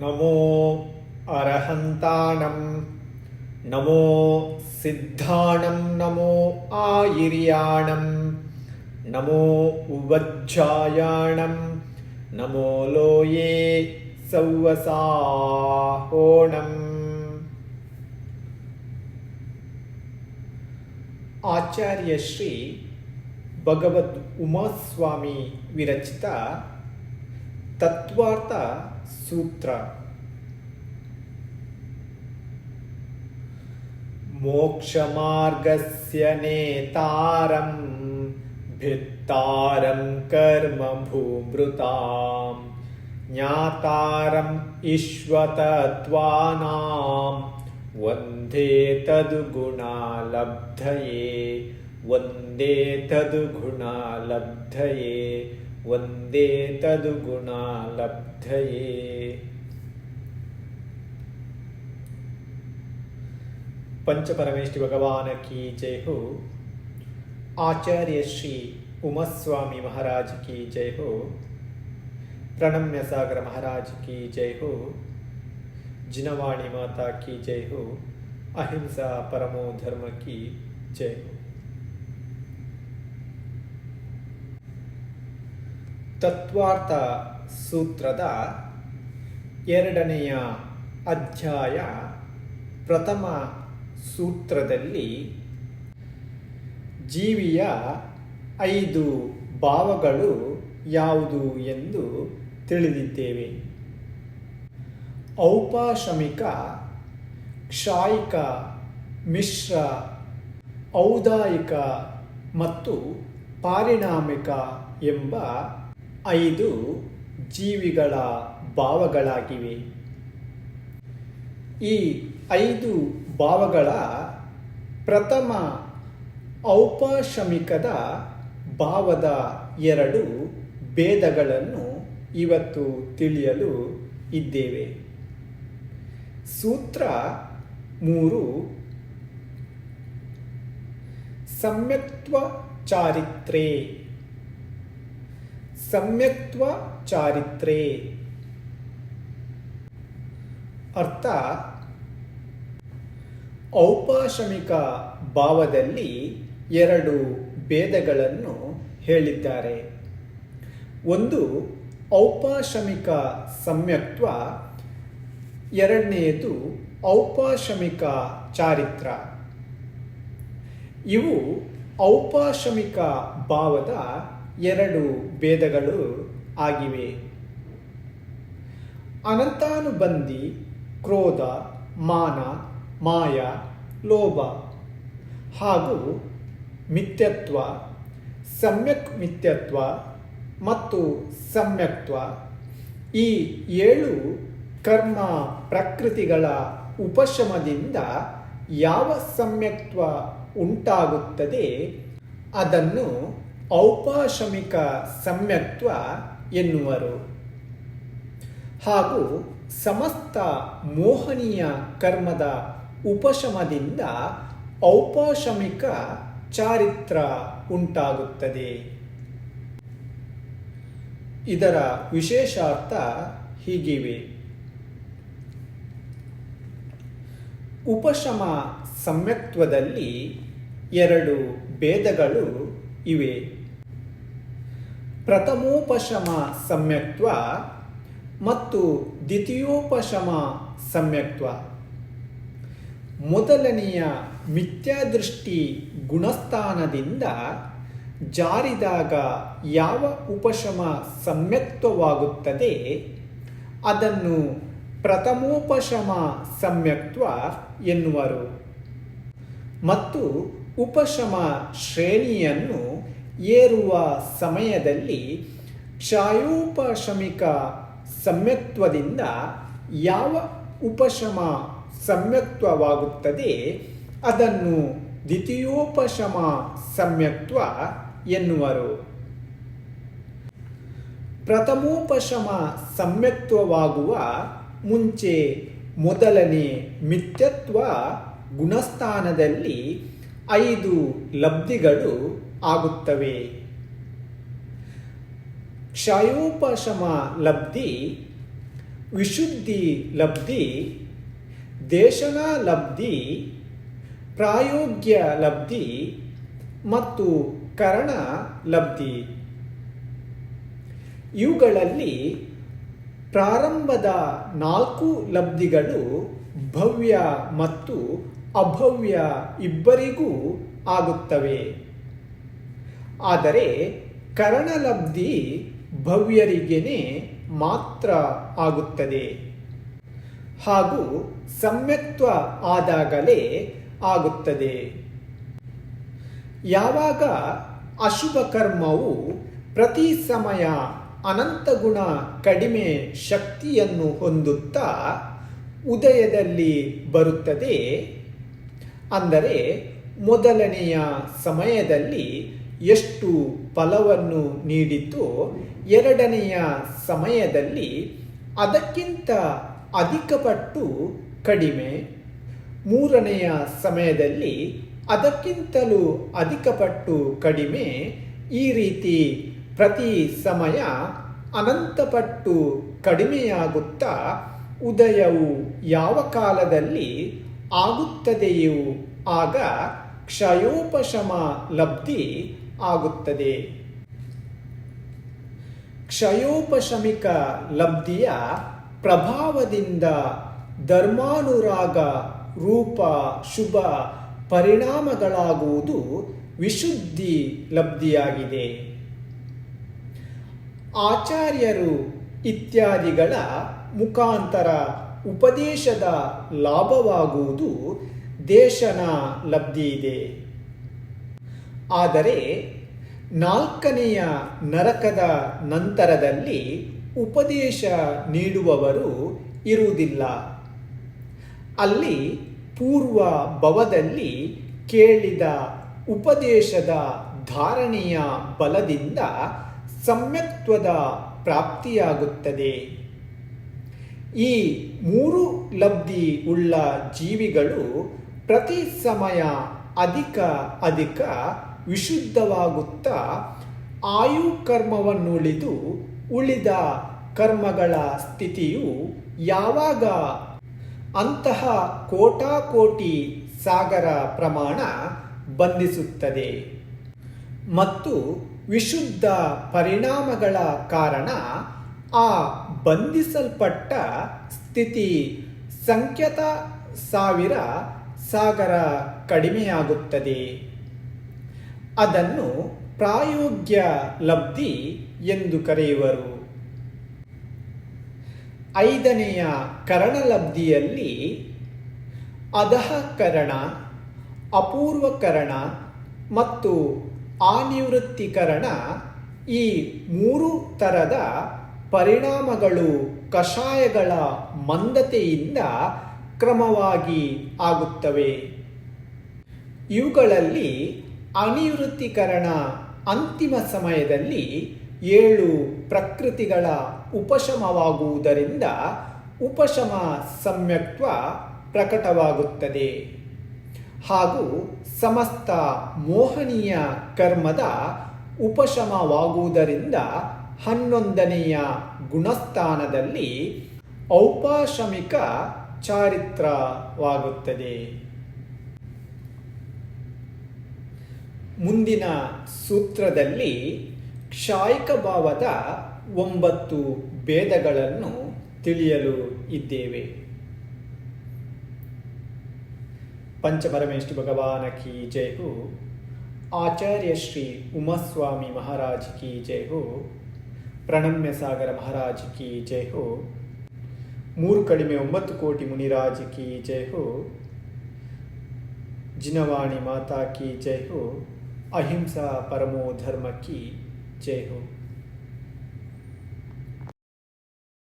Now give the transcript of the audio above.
नमो अरहन्ताणं नमो सिद्धाणं नमो आयिर्याणं नमो उवज्झायाणं नमो लोये सौवसाहोणम्। आचार्यश्री भगवद् उमास्वामी विरचिता तत्त्वार्थ सूत्र मोक्षमार्गस्य नेतारं भित्तारं कर्म भूमृताम्। ज्ञातारम् इश्वतत्त्वानां वंदे तद्गुणालब्धये वंदे तद्गुणालब्धये। वंदे तद्गुणालब्धये। पंचपरमेष्टि भगवान की जय हो। आचार्य श्री उमस्वामी महाराज की जय हो। प्रणम्य सागर महाराज की जय हो। जिनवाणी माता की जय हो। अहिंसा परमो धर्म की जय हो। ತತ್ವಾರ್ಥ ಸೂತ್ರದ ಎರಡನೆಯ ಅಧ್ಯಾಯ ಪ್ರಥಮ ಸೂತ್ರದಲ್ಲಿ ಜೀವಿಯ ಐದು ಭಾವಗಳು ಯಾವುದು ಎಂದು ತಿಳಿದಿದ್ದೇವೆ. ಔಪಾಶಮಿಕ, ಕ್ಷಾಯಿಕ, ಮಿಶ್ರ, ಔದಾಯಿಕ ಮತ್ತು ಪಾರಿಣಾಮಿಕ ಎಂಬ ಐದು ಜೀವಿಗಳ ಭಾವಗಳಾಗಿವೆ. ಈ ಐದು ಭಾವಗಳ ಪ್ರಥಮ ಔಪಶಮಿಕದ ಭಾವದ ಎರಡು ಭೇದಗಳನ್ನು ಇವತ್ತು ತಿಳಿಯಲು ಇದ್ದೇವೆ. ಸೂತ್ರ ಮೂರು ಸಮ್ಯಕ್ತ್ವ ಚಾರಿತ್ರೆ ಸಮ್ಯಕ್ತ್ವ ಚಾರಿತ್ರೆ. ಅರ್ಥ? ಔಪಾಶಮಿಕ ಭಾವದಲ್ಲಿ ಎರಡು ಭೇದಗಳನ್ನು ಹೇಳಿದ್ದಾರೆ. ಒಂದು, ಔಪಾಶಮಿಕ ಸಮ್ಯಕ್ತ್ವ. ಎರಡನೆಯದು ಔಪಾಶಮಿಕ ಚಾರಿತ್ರ. ಇವು ಔಪಾಶಮಿಕ ಭಾವದ ಎರಡು ಭೇದಗಳು ಆಗಿವೆ. ಅನಂತಾನುಬಂಧಿ, ಕ್ರೋಧ, ಮಾನ, ಮಾಯ, ಲೋಭ ಹಾಗೂ ಮಿಥ್ಯತ್ವ, ಸಮ್ಯಕ್ ಮಿಥ್ಯತ್ವ ಮತ್ತು ಸಮ್ಯಕ್ತ್ವ ಈ ಏಳು ಕರ್ಮ ಪ್ರಕೃತಿಗಳ ಉಪಶಮದಿಂದ ಯಾವ ಸಮ್ಯಕ್ತ್ವ ಉಂಟಾಗುತ್ತದೆ ಅದನ್ನು ಔಪಾಶಮಿಕ ಸಮ್ಯಕ್ತ್ವ ಎನ್ನುವರು. ಹಾಗೂ ಸಮಸ್ತ ಮೋಹನೀಯ ಕರ್ಮದ ಉಪಶಮದಿಂದ ಔಪಾಶಮಿಕ ಚಾರಿತ್ರ ಉಂಟಾಗುತ್ತದೆ. ಇದರ ವಿಶೇಷಾರ್ಥ ಹೀಗಿವೆ. ಉಪಶಮ ಸಮ್ಯಕ್ತ್ವದಲ್ಲಿ ಎರಡು ಭೇದಗಳು ಇವೆ. ಪ್ರಥಮೋಪಶಮ ಸಮ್ಯಕ್ತ್ವ ಮತ್ತು ದ್ವಿತೀಯೋಪಶಮ ಸಮ್ಯಕ್ತ್ವ. ಮೊದಲನೆಯ ಮಿಥ್ಯಾದೃಷ್ಟಿ ಗುಣಸ್ಥಾನದಿಂದ ಜಾರಿದಾಗ ಯಾವ ಉಪಶಮ ಸಮ್ಯಕ್ತ್ವವಾಗುತ್ತದೆ? ಅದನ್ನು ಪ್ರಥಮೋಪಶಮ ಸಮ್ಯಕ್ತ್ವ ಎನ್ನುವರು. ಮತ್ತು ಉಪಶಮ ಶ್ರೇಣಿಯನ್ನು ಏರುವ ಸಮಯದಲ್ಲಿ ಕ್ಷಾಯೋಪಶಮಿಕ ಸಮ್ಯಕ್ತ್ವದಿಂದ ಯಾವ ಉಪಶಮ ಸಮ್ಯಕ್ತ್ವವಾಗುತ್ತದೆ ಅದನ್ನು ದ್ವಿತೀಯೋಪಶಮ ಸಮ್ಯಕ್ತ್ವ ಎನ್ನುವರು. ಪ್ರಥಮೋಪಶಮ ಸಮ್ಯಕ್ತ್ವವಾಗುವ ಮುಂಚೆ ಮೊದಲನೇ ಮಿಥ್ಯತ್ವ ಗುಣಸ್ಥಾನದಲ್ಲಿ ಐದು ಲಬ್ಧಿಗಳು ಆಗುತ್ತವೆ. ಕ್ಷಯೋಪಶಮ ಲಬ್ಧಿ, ವಿಶುದ್ಧಿ ಲಬ್ಧಿ, ದೇಶನ ಲಬ್ಧಿ, ಪ್ರಾಯೋಗ್ಯ ಲಬ್ಧಿ ಮತ್ತು ಕರಣ ಲಬ್ಧಿ. ಇವುಗಳಲ್ಲಿ ಪ್ರಾರಂಭದ ನಾಲ್ಕು ಲಬ್ಧಿಗಳು ಭವ್ಯ ಮತ್ತು ಅಭವ್ಯ ಇಬ್ಬರಿಗೂ ಆಗುತ್ತವೆ. ಆದರೆ ಕರಣಲಬ್ಧಿ ಭವ್ಯರಿಗೇನೆ ಮಾತ್ರ ಆಗುತ್ತದೆ. ಹಾಗೂ ಸಮ್ಯತ್ವ ಆದಾಗಲೇ ಆಗುತ್ತದೆ. ಯಾವಾಗ ಅಶುಭ ಕರ್ಮವು ಪ್ರತಿ ಸಮಯ ಅನಂತ ಗುಣ ಕಡಿಮೆ ಶಕ್ತಿಯನ್ನು ಹೊಂದುತ್ತಾ ಉದಯದಲ್ಲಿ ಬರುತ್ತದೆ. ಅಂದರೆ ಮೊದಲನೆಯ ಸಮಯದಲ್ಲಿ ಎಷ್ಟು ಫಲವನ್ನು ನೀಡಿತೋ ಎರಡನೆಯ ಸಮಯದಲ್ಲಿ ಅದಕ್ಕಿಂತ ಅಧಿಕ ಪಟ್ಟು ಕಡಿಮೆ. ಮೂರನೆಯ ಸಮಯದಲ್ಲಿ ಅದಕ್ಕಿಂತಲೂ ಅಧಿಕ ಪಟ್ಟು ಕಡಿಮೆ. ಈ ರೀತಿ ಪ್ರತಿ ಸಮಯ ಅನಂತಪಟ್ಟು ಕಡಿಮೆಯಾಗುತ್ತಾ ಉದಯವು ಯಾವ ಕಾಲದಲ್ಲಿ ಆಗುತ್ತದೆಯೋ ಆಗ ಕ್ಷಯೋಪಶಮ ಲಬ್ಧಿ ಆಗುತ್ತದೆ. ಕ್ಷಯೋಪಶಮಿಕ ಲಬ್ಧಿಯ ಪ್ರಭಾವದಿಂದ ಧರ್ಮಾನುರಾಗ ರೂಪ ಶುಭ ಪರಿಣಾಮಗಳಾಗುವುದು ವಿಶುದ್ಧಿ ಲಬ್ಧಿಯಾಗಿದೆ. ಆಚಾರ್ಯರು ಇತ್ಯಾದಿಗಳ ಮುಖಾಂತರ ಉಪದೇಶದ ಲಾಭವಾಗುವುದು ದೇಶನ ಲಬ್ಧಿ ಇದೆ. ಆದರೆ ನಾಲ್ಕನೆಯ ನರಕದ ನಂತರದಲ್ಲಿ ಉಪದೇಶ ನೀಡುವವರು ಇರುವುದಿಲ್ಲ. ಅಲ್ಲಿ ಪೂರ್ವ ಭವದಲ್ಲಿ ಕೇಳಿದ ಉಪದೇಶದ ಧಾರಣೆಯ ಬಲದಿಂದ ಸಮ್ಯಕ್ತ್ವದ ಪ್ರಾಪ್ತಿಯಾಗುತ್ತದೆ. ಈ ಮೂರು ಲಬ್ಧಿ ಉಳ್ಳ ಜೀವಿಗಳು ಪ್ರತಿ ಸಮಯ ಅಧಿಕ ಅಧಿಕ ವಿಶುದ್ಧವಾಗುತ್ತಾ ಆಯು ಕರ್ಮವನ್ನುಳಿದು ಉಳಿದ ಕರ್ಮಗಳ ಸ್ಥಿತಿಯು ಯಾವಾಗ? ಅಂತಹ ಕೋಟಾ ಕೋಟಿ ಸಾಗರ ಪ್ರಮಾಣ ಬಂಧಿಸುತ್ತದೆ. ಮತ್ತು ವಿಶುದ್ಧ ಪರಿಣಾಮಗಳ ಕಾರಣ ಆ ಬಂಧಿಸಲ್ಪಟ್ಟ ಸ್ಥಿತಿ ಸಂಖ್ಯತ ಸಾವಿರ ಸಾಗರ ಕಡಿಮೆಯಾಗುತ್ತದೆ. ಅದನ್ನು ಪ್ರಾಯೋಗ್ಯ ಲಬ್ಧಿ ಎಂದು ಕರೆಯುವರು. ಐದನೆಯ ಕರಣಲಬ್ಧಿಯಲ್ಲಿ ಅಧಃಕರಣ, ಅಪೂರ್ವಕರಣ ಮತ್ತು ಆನಿವೃತ್ತಿಕರಣ ಈ ಮೂರು ಥರದ ಪರಿಣಾಮಗಳು ಕಷಾಯಗಳ ಮಂದತೆಯಿಂದ ಕ್ರಮವಾಗಿ ಆಗುತ್ತವೆ. ಇವುಗಳಲ್ಲಿ ಅನಿವೃತ್ತಿಕರಣ ಅಂತಿಮ ಸಮಯದಲ್ಲಿ ಏಳು ಪ್ರಕೃತಿಗಳ ಉಪಶಮವಾಗುವುದರಿಂದ ಉಪಶಮ ಸಮ್ಯಕ್ತ್ವ ಪ್ರಕಟವಾಗುತ್ತದೆ. ಹಾಗೂ ಸಮಸ್ತ ಮೋಹನೀಯ ಕರ್ಮದ ಉಪಶಮವಾಗುವುದರಿಂದ ಹನ್ನೊಂದನೆಯ ಗುಣಸ್ಥಾನದಲ್ಲಿ ಔಪಾಶಮಿಕ ಚಾರಿತ್ರವಾಗುತ್ತದೆ. ಮುಂದಿನ ಸೂತ್ರದಲ್ಲಿ ಕ್ಷಾಯಿಕ ಭಾವದ ಒಂಬತ್ತು ಭೇದಗಳನ್ನು ತಿಳಿಯಲು ಇದ್ದೇವೆ. ಪಂಚಪರಮೇಶ್ವರಿ ಭಗವಾನ ಕಿ ಜೈ ಹೋ ಆಚಾರ್ಯ ಶ್ರೀ ಉಮಾಸ್ವಾಮಿ ಮಹಾರಾಜ್ ಕಿ ಜೈ ಹೋ ಪ್ರಣಮ್ಯ ಸಾಗರ ಮಹಾರಾಜ್ ಕಿ ಜೈ ಹೋ ಮೂರು ಕಡಿಮೆ ಒಂಬತ್ತು ಕೋಟಿ ಮುನಿರಾಜ್ ಕಿ ಜೈ ಹೋ ಜಿನವಾಣಿ ಮಾತಾ ಕಿ ಜೈ ಹೋ ಅಹಿಂಸಾ ಪರಮೋ ಧರ್ಮ ಕಿ ಜೈ ಹೋ